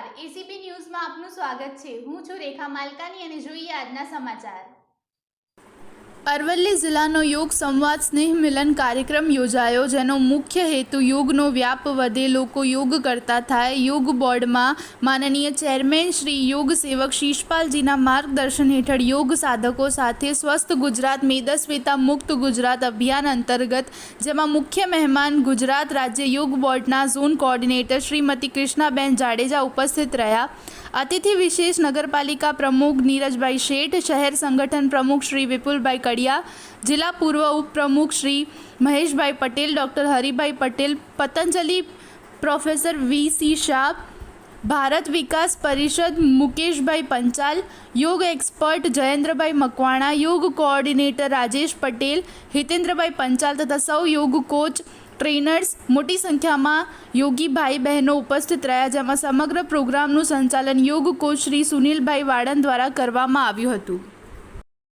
નમસ્કાર. એસીપી ન્યૂઝમાં આપનું સ્વાગત છે. હું છું રેખા માલકાની અને જોઈએ આજના સમાચાર. અરવલ્લી જિલ્લાનો યોગ સંવાદ સ્નેહ મિલન કાર્યક્રમ યોજાયો, જેનો મુખ્ય હેતુ યોગનો વ્યાપ વધે, લોકો યોગ કરતા થાય. યોગ બોર્ડમાં માનનીય ચેરમેન શ્રી યોગ સેવક શીશપાલજીના માર્ગદર્શન હેઠળ યોગ સાધકો સાથે સ્વસ્થ ગુજરાત, મેદસ્વીતા મુક્ત ગુજરાત અભિયાન અંતર્ગત, જેમાં મુખ્ય મહેમાન ગુજરાત રાજ્ય યોગ બોર્ડના ઝોન કોઓર્ડિનેટર શ્રીમતી કૃષ્ણાબેન જાડેજા ઉપસ્થિત રહ્યા. અતિથિ વિશેષ નગરપાલિકા પ્રમુખ નીરજભાઈ શેઠ, શહેર સંગઠન પ્રમુખ શ્રી વિપુલભાઈ કડિયા, જિલ્લા પૂર્વ ઉપપ્રમુખ Shri Maheshbhai Patel, doctor Haribhai Patel, Patanjali professor V C Shah, Bharat Vikas Parishad Mukeshbhai Panchal, yoga expert Jayendrabhai Makwana, yoga coordinator Rajesh Patel, Hitendrabhai Panchal તથા સૌ યોગ કોચ ટ્રેનર્સ મોટી સંખ્યામાં યોગી ભાઈ બહેનો ઉપસ્થિત રહ્યા, જેમાં સમગ્ર પ્રોગ્રામનું સંચાલન યોગ કોચ શ્રી સુનિલભાઈ વાડન દ્વારા કરવામાં આવ્યું હતું.